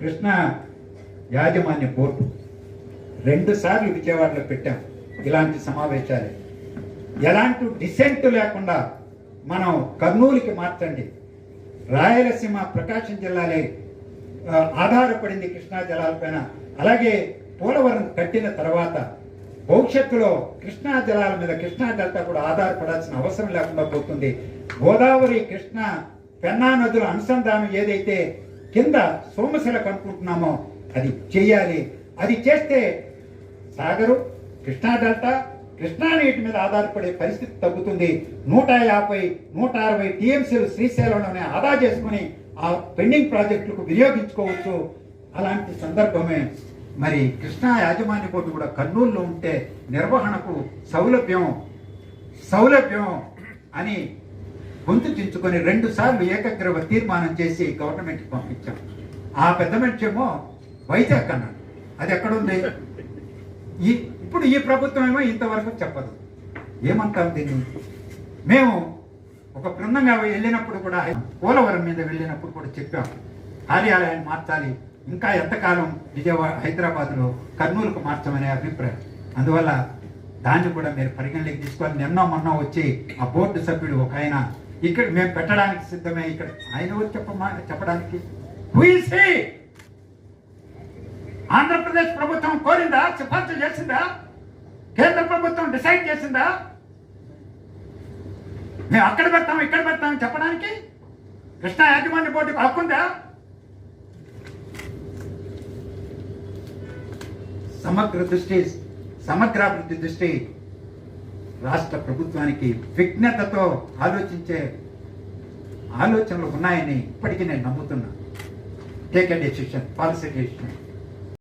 కృష్ణా యాజమాన్య బోర్డు రెండు సార్లు విజయవాడలో పెట్టాం ఇలాంటి సమావేశాలు. ఎలాంటి డిసెంట్ లేకుండా మనం కర్నూలుకి మార్చండి. రాయలసీమ ప్రకాశం జిల్లాలే ఆధారపడింది కృష్ణా జలాలపైన అలాగే పోలవరం కట్టిన తర్వాత భవిష్యత్తులో కృష్ణా జలాల మీద కృష్ణా డెల్టా కూడా ఆధారపడాల్సిన అవసరం లేకుండా పోతుంది. గోదావరి కృష్ణ పెన్నా నదుల అనుసంధానం ఏదైతే కింద సోమశిలకు అనుకుంటున్నామో అది చేయాలి అది చేస్తే సాగరు కృష్ణా డెల్టా కృష్ణా నీటి మీద ఆధారపడే పరిస్థితి తగ్గుతుంది. నూట యాభై నూట అరవై టీఎంసీలు శ్రీశైలంలోనే ఆదా చేసుకుని ఆ పెండింగ్ ప్రాజెక్టులకు వినియోగించుకోవచ్చు. అలాంటి సందర్భమే. మరి కృష్ణా యాజమాన్య బోర్డు కూడా కర్నూలులో ఉంటే నిర్వహణకు సౌలభ్యం సౌలభ్యం అని గొంతు చించుకొని రెండు సార్లు ఏకగ్రవ తీర్మానం చేసి గవర్నమెంట్కి పంపించాం. ఆ పెద్ద మనిషి ఏమో వైజాగ్ అన్నాడు. అది ఎక్కడుంది? ఈ ఇప్పుడు ఈ ప్రభుత్వం ఏమో ఇంతవరకు చెప్పదు. ఏమంటాం దీన్ని? మేము ఒక బృందంగా వెళ్ళినప్పుడు కూడా పోలవరం మీద వెళ్ళినప్పుడు కూడా చెప్పాం. కార్యాలయాన్ని మార్చాలి. ఇంకా ఎంతకాలం విజయవాడ హైదరాబాద్లో కర్నూలుకు మార్చమనే అభిప్రాయం. అందువల్ల దాన్ని కూడా మీరు పరిగణలోకి తీసుకోవాలి. నిన్నో మొన్న వచ్చి ఆ బోర్డు సభ్యుడు ఒక ఆయన ఇక్కడ మేము పెట్టడానికి సిద్ధమే. ఇక్కడ ఆయన వచ్చి చెప్పమా చెప్పడానికి. ఆంధ్రప్రదేశ్ ప్రభుత్వం కోరిందా? సిఫార్సు చేసిందా? కేంద్ర ప్రభుత్వం డిసైడ్ చేసిందా? మేము అక్కడ పెడతాం ఇక్కడ పెడతాం చెప్పడానికి? కృష్ణా యాజమాన్య బోర్డుకు హక్కుందా? సమగ్ర దృష్టి సమగ్రాభివృద్ధి దృష్టి రాష్ట్ర ప్రభుత్వానికి విఘ్నతతో ఆలోచించే ఆలోచనలు ఉన్నాయని ఇప్పటికీ నేను నమ్ముతున్నా. Take a decision policy decision